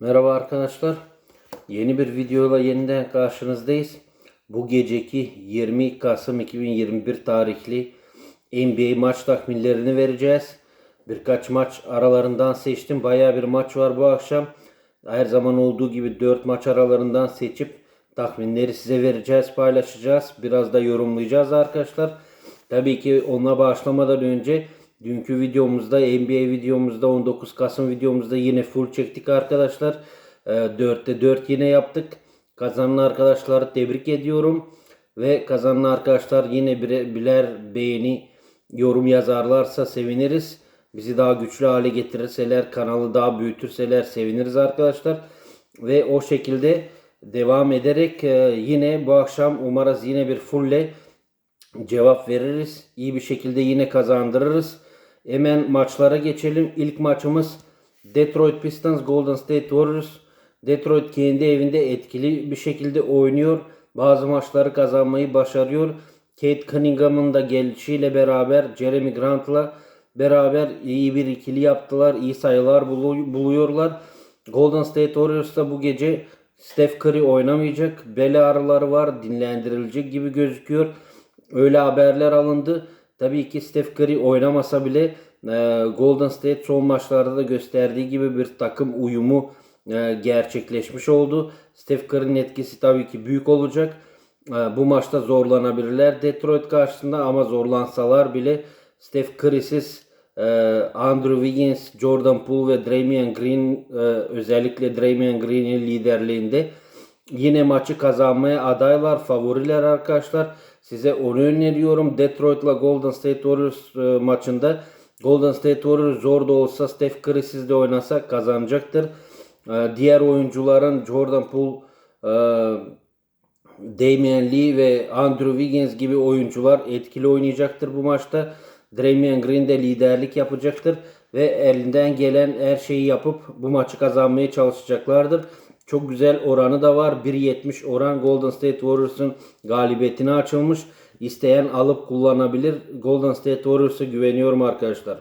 Merhaba arkadaşlar. Yeni bir videoyla yeniden karşınızdayız. Bu geceki 20 Kasım 2021 tarihli NBA maç tahminlerini vereceğiz. Birkaç maç aralarından seçtim. Bayağı bir maç var bu akşam. Her zaman olduğu gibi 4 maç aralarından seçip tahminleri size vereceğiz, paylaşacağız. Biraz da yorumlayacağız arkadaşlar. Tabii ki ona başlamadan önce dünkü videomuzda NBA videomuzda 19 Kasım videomuzda yine full çektik arkadaşlar. Ee, 4'te 4 yine yaptık. Kazanan arkadaşları tebrik ediyorum. Ve kazanan arkadaşlar yine bire, birer beğeni yorum yazarlarsa seviniriz. Bizi daha güçlü hale getirirseler, kanalı daha büyütürseler seviniriz arkadaşlar. Ve o şekilde devam ederek e, yine bu akşam umarız yine bir fulle cevap veririz. İyi bir şekilde yine kazandırırız. Hemen maçlara geçelim. İlk maçımız Detroit Pistons Golden State Warriors. Detroit kendi evinde etkili bir şekilde oynuyor. Bazı maçları kazanmayı başarıyor. Kate Cunningham'ın da gelişiyle beraber Jeremy Grant'la beraber iyi bir ikili yaptılar. İyi sayılar bulu- buluyorlar. Golden State Warriors da bu gece Steph Curry oynamayacak. Bel ağrıları var. Dinlendirilecek gibi gözüküyor. Öyle haberler alındı. Tabii ki Steph Curry oynamasa bile e, Golden State son maçlarda da gösterdiği gibi bir takım uyumu e, gerçekleşmiş oldu. Steph Curry'nin etkisi tabii ki büyük olacak. E, bu maçta zorlanabilirler Detroit karşısında ama zorlansalar bile Steph Curry'siz e, Andrew Wiggins, Jordan Poole ve Draymond Green özellikle Draymond Green'in liderliğinde yine maçı kazanmaya adaylar, favoriler arkadaşlar. Size onu öneriyorum. Detroit'la Golden State Warriors e, maçında Golden State Warriors zor da olsa Steph Curry sizde oynasa kazanacaktır. E, diğer oyuncuların Jordan Poole, e, Damian Lee ve Andrew Wiggins gibi oyuncular etkili oynayacaktır bu maçta. Draymond Green de liderlik yapacaktır ve elinden gelen her şeyi yapıp bu maçı kazanmaya çalışacaklardır. Çok güzel oranı da var. 1.70 oran Golden State Warriors'ın galibiyetine açılmış. İsteyen alıp kullanabilir. Golden State Warriors'a güveniyorum arkadaşlar.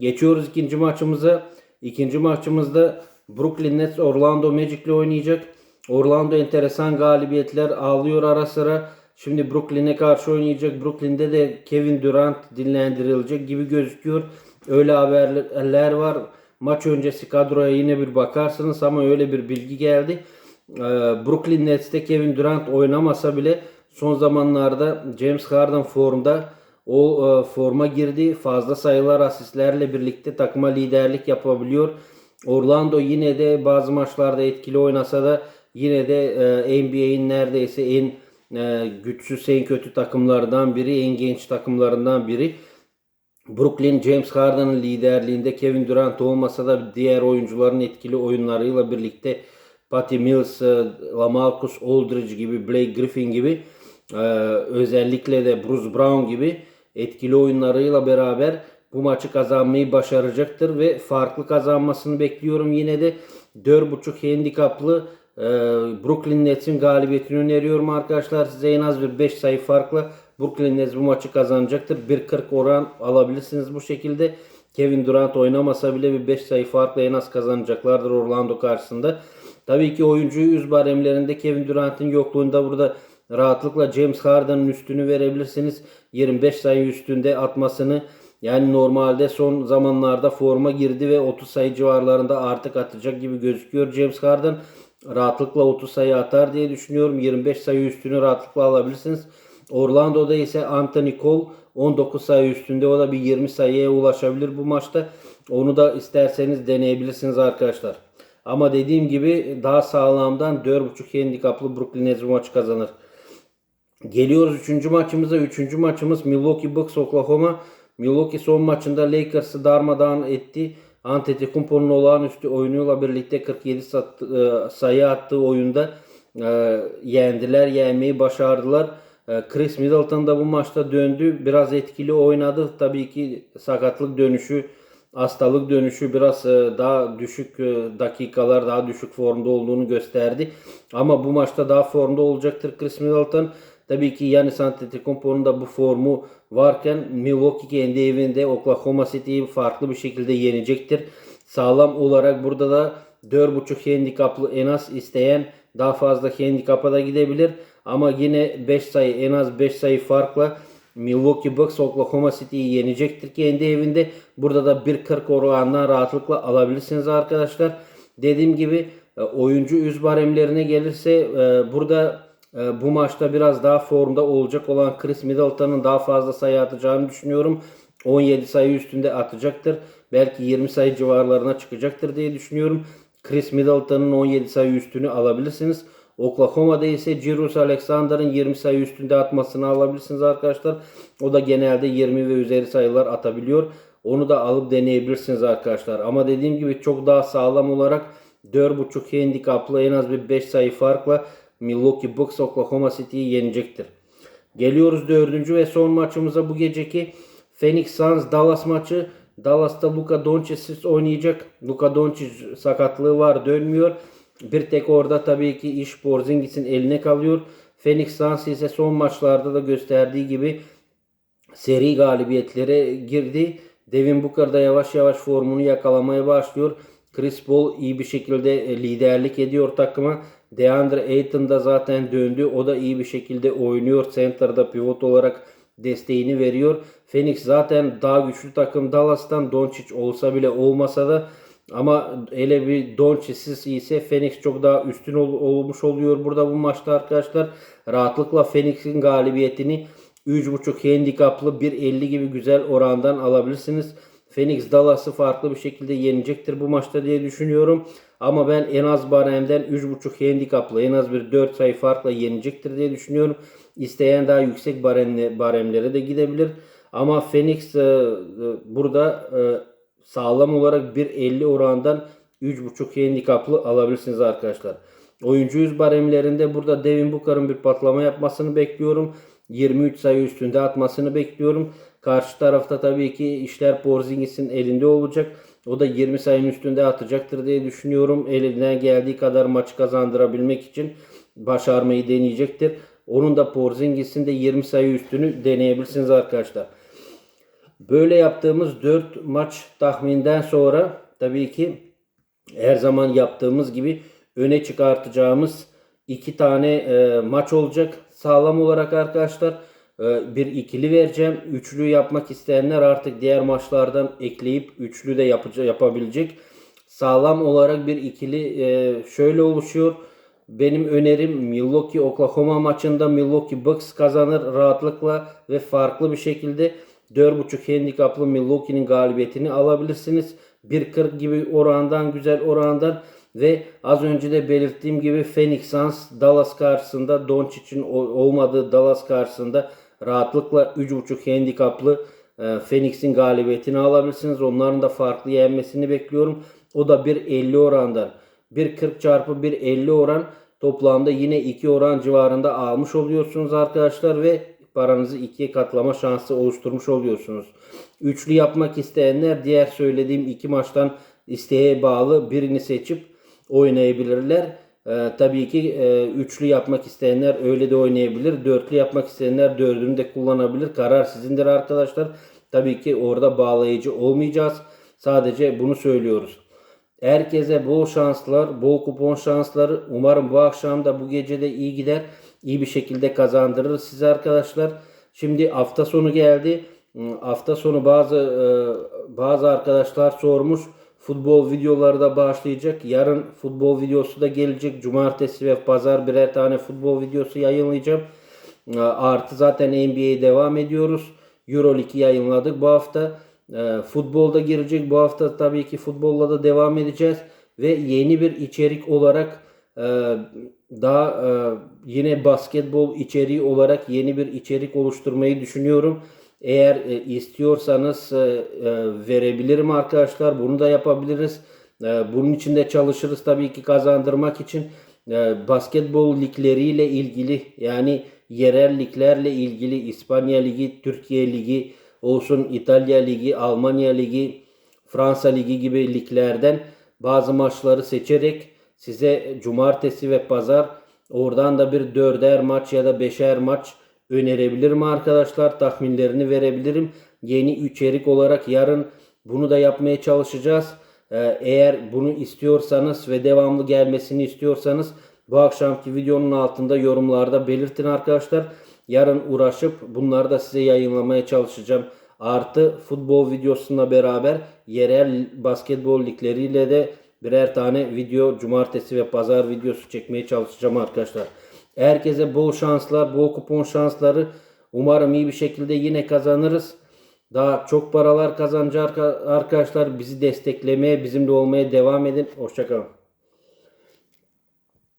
Geçiyoruz ikinci maçımıza. İkinci maçımızda Brooklyn Nets Orlando Magic ile oynayacak. Orlando enteresan galibiyetler alıyor ara sıra. Şimdi Brooklyn'e karşı oynayacak. Brooklyn'de de Kevin Durant dinlendirilecek gibi gözüküyor. Öyle haberler var. Maç öncesi kadroya yine bir bakarsınız ama öyle bir bilgi geldi. Ee, Brooklyn Nets'te Kevin Durant oynamasa bile son zamanlarda James Harden formda o e, forma girdi. Fazla sayılar asistlerle birlikte takıma liderlik yapabiliyor. Orlando yine de bazı maçlarda etkili oynasa da yine de e, NBA'in neredeyse en e, güçsüz, en kötü takımlardan biri, en genç takımlarından biri. Brooklyn James Harden'ın liderliğinde Kevin Durant olmasa da diğer oyuncuların etkili oyunlarıyla birlikte Patty Mills, e, LaMarcus Aldridge gibi, Blake Griffin gibi e, özellikle de Bruce Brown gibi etkili oyunlarıyla beraber bu maçı kazanmayı başaracaktır ve farklı kazanmasını bekliyorum. Yine de 4.5 handikaplı e, Brooklyn Nets'in galibiyetini öneriyorum arkadaşlar. Size en az bir 5 sayı farkla Brooklyn Nets bu maçı kazanacaktır. 1.40 oran alabilirsiniz bu şekilde. Kevin Durant oynamasa bile bir 5 sayı farkla en az kazanacaklardır Orlando karşısında. Tabii ki oyuncuyu yüz baremlerinde Kevin Durant'in yokluğunda burada rahatlıkla James Harden'ın üstünü verebilirsiniz. 25 sayı üstünde atmasını yani normalde son zamanlarda forma girdi ve 30 sayı civarlarında artık atacak gibi gözüküyor James Harden. Rahatlıkla 30 sayı atar diye düşünüyorum. 25 sayı üstünü rahatlıkla alabilirsiniz. Orlando'da ise Anthony Cole 19 sayı üstünde o da bir 20 sayıya ulaşabilir bu maçta. Onu da isterseniz deneyebilirsiniz arkadaşlar. Ama dediğim gibi daha sağlamdan 4.5 handikaplı Brooklyn Nets bu maçı kazanır. Geliyoruz 3. maçımıza. 3. maçımız Milwaukee Bucks Oklahoma. Milwaukee son maçında Lakers'ı darmadağın etti. Antetokounmpo'nun olağanüstü oyunuyla birlikte 47 sat- e, sayı attığı oyunda e, yendiler, yenmeyi başardılar. E, Chris Middleton da bu maçta döndü. Biraz etkili oynadı. Tabii ki sakatlık dönüşü, hastalık dönüşü biraz e, daha düşük e, dakikalar, daha düşük formda olduğunu gösterdi. Ama bu maçta daha formda olacaktır Chris Middleton. Tabii ki Giannis Antetokounmpo'nun da bu formu varken Milwaukee kendi evinde Oklahoma City'yi farklı bir şekilde yenecektir. sağlam olarak burada da 4.5 handikaplı en az isteyen daha fazla handikapa da gidebilir. Ama yine 5 sayı en az 5 sayı farkla Milwaukee Bucks Oklahoma City'yi yenecektir kendi evinde. Burada da 1.40 oranından rahatlıkla alabilirsiniz arkadaşlar. Dediğim gibi e, oyuncu üz baremlerine gelirse e, burada e, bu maçta biraz daha formda olacak olan Chris Middleton'ın daha fazla sayı atacağını düşünüyorum. 17 sayı üstünde atacaktır. Belki 20 sayı civarlarına çıkacaktır diye düşünüyorum. Chris Middleton'ın 17 sayı üstünü alabilirsiniz. Oklahoma'da ise Cirus Alexander'ın 20 sayı üstünde atmasını alabilirsiniz arkadaşlar. O da genelde 20 ve üzeri sayılar atabiliyor. Onu da alıp deneyebilirsiniz arkadaşlar. Ama dediğim gibi çok daha sağlam olarak 4.5 handikaplı en az bir 5 sayı farkla Milwaukee Bucks Oklahoma City'yi yenecektir. Geliyoruz dördüncü ve son maçımıza bu geceki Phoenix Suns Dallas maçı. Dallas'ta Luka Doncic oynayacak. Luka Doncic sakatlığı var dönmüyor. Bir tek orada tabii ki iş Porzingis'in eline kalıyor. Phoenix Suns ise son maçlarda da gösterdiği gibi seri galibiyetlere girdi. Devin Booker da yavaş yavaş formunu yakalamaya başlıyor. Chris Paul iyi bir şekilde e, liderlik ediyor takıma. DeAndre Ayton da zaten döndü. O da iyi bir şekilde oynuyor. Center'da pivot olarak desteğini veriyor. Phoenix zaten daha güçlü takım Dallas'tan Doncic olsa bile olmasa da ama hele bir Doncic'siz ise Phoenix çok daha üstün ol, olmuş oluyor burada bu maçta arkadaşlar. Rahatlıkla Phoenix'in galibiyetini 3.5 handikaplı 1.50 gibi güzel orandan alabilirsiniz. Phoenix Dallas'ı farklı bir şekilde yenecektir bu maçta diye düşünüyorum. Ama ben en az baremden 3.5 handikaplı en az bir 4 sayı farkla yenecektir diye düşünüyorum. İsteyen daha yüksek baremle, baremlere de gidebilir. Ama Phoenix e, e, burada e, sağlam olarak 1.50 orandan 3.5 handikaplı alabilirsiniz arkadaşlar. Oyuncu yüz baremlerinde burada Devin Booker'ın bir patlama yapmasını bekliyorum. 23 sayı üstünde atmasını bekliyorum. Karşı tarafta tabii ki işler Porzingis'in elinde olacak. O da 20 sayının üstünde atacaktır diye düşünüyorum. Elinden geldiği kadar maçı kazandırabilmek için başarmayı deneyecektir. Onun da Porzingis'in de 20 sayı üstünü deneyebilirsiniz arkadaşlar. Böyle yaptığımız 4 maç tahminden sonra tabii ki her zaman yaptığımız gibi öne çıkartacağımız iki tane e, maç olacak. Sağlam olarak arkadaşlar e, bir ikili vereceğim. Üçlü yapmak isteyenler artık diğer maçlardan ekleyip üçlü de yapıcı, yapabilecek. Sağlam olarak bir ikili e, şöyle oluşuyor. Benim önerim Milwaukee Oklahoma maçında Milwaukee Bucks kazanır rahatlıkla ve farklı bir şekilde 4.5 handikaplı Milwaukee'nin galibiyetini alabilirsiniz. 1.40 gibi orandan güzel orandan ve az önce de belirttiğim gibi Phoenix Suns Dallas karşısında Doncic'in olmadığı Dallas karşısında rahatlıkla 3.5 handikaplı e, Phoenix'in galibiyetini alabilirsiniz. Onların da farklı yenmesini bekliyorum. O da 1.50 orandan. 1.40 çarpı 1.50 oran toplamda yine 2 oran civarında almış oluyorsunuz arkadaşlar ve paranızı ikiye katlama şansı oluşturmuş oluyorsunuz. Üçlü yapmak isteyenler diğer söylediğim iki maçtan isteğe bağlı birini seçip oynayabilirler. Ee, tabii ki e, üçlü yapmak isteyenler öyle de oynayabilir. Dörtlü yapmak isteyenler dördünü de kullanabilir. Karar sizindir arkadaşlar. Tabii ki orada bağlayıcı olmayacağız. Sadece bunu söylüyoruz. Herkese bol şanslar, bol kupon şansları. Umarım bu akşam da bu gece de iyi gider. İyi bir şekilde kazandırır size arkadaşlar. Şimdi hafta sonu geldi. Hafta sonu bazı e, bazı arkadaşlar sormuş. Futbol videoları da başlayacak. Yarın futbol videosu da gelecek. Cumartesi ve pazar birer tane futbol videosu yayınlayacağım. E, artı zaten NBA'ye devam ediyoruz. Euroleague'i yayınladık bu hafta. E, futbolda girecek. Bu hafta tabii ki futbolla da devam edeceğiz. Ve yeni bir içerik olarak daha yine basketbol içeriği olarak yeni bir içerik oluşturmayı düşünüyorum. Eğer e, istiyorsanız e, e, verebilirim arkadaşlar. Bunu da yapabiliriz. E, bunun için de çalışırız tabii ki kazandırmak için. E, basketbol ligleriyle ilgili yani yerel liglerle ilgili İspanya Ligi, Türkiye Ligi olsun, İtalya Ligi, Almanya Ligi, Fransa Ligi gibi liglerden bazı maçları seçerek size cumartesi ve pazar oradan da bir dörder maç ya da beşer maç önerebilirim arkadaşlar. Tahminlerini verebilirim. Yeni içerik olarak yarın bunu da yapmaya çalışacağız. Ee, eğer bunu istiyorsanız ve devamlı gelmesini istiyorsanız bu akşamki videonun altında yorumlarda belirtin arkadaşlar. Yarın uğraşıp bunları da size yayınlamaya çalışacağım. Artı futbol videosuyla beraber yerel basketbol ligleriyle de birer tane video cumartesi ve pazar videosu çekmeye çalışacağım arkadaşlar. Herkese bol şanslar, bol kupon şansları. Umarım iyi bir şekilde yine kazanırız. Daha çok paralar kazanacak arkadaşlar. Bizi desteklemeye, bizimle olmaya devam edin. Hoşçakalın.